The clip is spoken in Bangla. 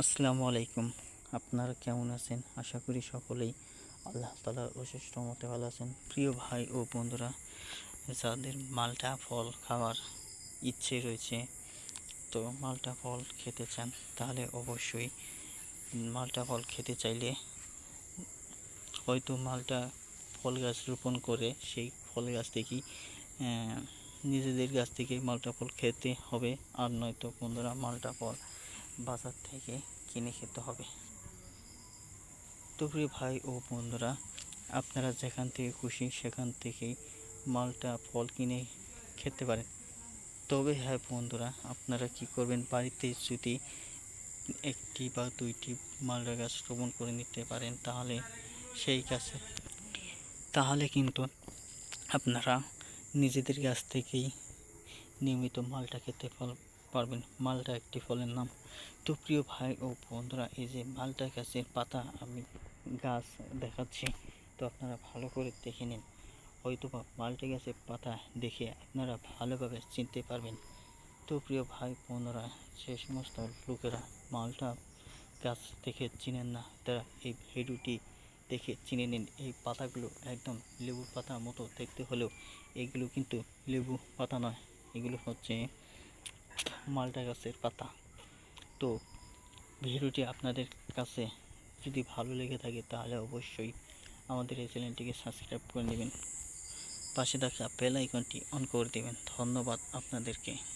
আসসালামু আলাইকুম। আপনারা কেমন আছেন? আশা করি সকলেই আল্লাহ তালার অশেষ রহমতে ভালো আছেন। প্রিয় ভাই ও বন্ধুরা, যাদের মালটা ফল খাওয়ার ইচ্ছে রয়েছে, তো মালটা ফল খেতে চান, তাহলে অবশ্যই মালটা ফল খেতে চাইলে হয়তো মালটা ফল গাছ রোপণ করে সেই ফল গাছ থেকেই নিজেদের গাছ থেকে মালটা ফল খেতে হবে। আর নয়তো বন্ধুরা, মালটা ফল বাজার থেকে কিনে খেতে হবে। তো প্রিয় ভাই ও বন্ধুরা, আপনারা যেখান থেকে খুশি সেখান থেকেই মালটা, ফল কিনে খেতে পারেন। তবে হ্যাঁ বন্ধুরা, আপনারা কি করবেন, বাড়িতে যদি একটি বা দুইটি মালটা গাছ রোপণ করে নিতে পারেন, তাহলে সেই গাছে, তাহলে কিন্তু আপনারা নিজেদের গাছ থেকেই নিয়মিত মালটা খেতে পারবেন। মালটা একটি ফলের নাম। তো প্রিয় ভাই ও বন্ধুরা, এই যে মালটা গাছের পাতা আমি গাছ দেখাচ্ছি। তো আপনারা ভালো করে দেখে নিন। হয়তো বা মালটা গাছের পাতা দেখে আপনারা ভালোভাবে চিনতে পারবেন। তো প্রিয় ভাই বোনরা যে সমস্ত লোকেরা মালটা গাছ দেখে চিনেন না, তারা এই ভিডিওটি দেখে চিনে নিন। এই পাতাগুলো একদম লেবুর পাতার মতো দেখতে হলেও এগুলো কিন্তু লেবু পাতা নয়। এগুলো হচ্ছে মালটা গাছের পাতা। তো ভিডিওটি আপনাদের কাছে যদি ভালো লেগে থাকে তাহলে অবশ্যই আমাদের এই চ্যানেলটিকে সাবস্ক্রাইব করে নেবেন। পাশে থাকা বেল আইকনটি অন করে দেবেন। ধন্যবাদ আপনাদেরকে।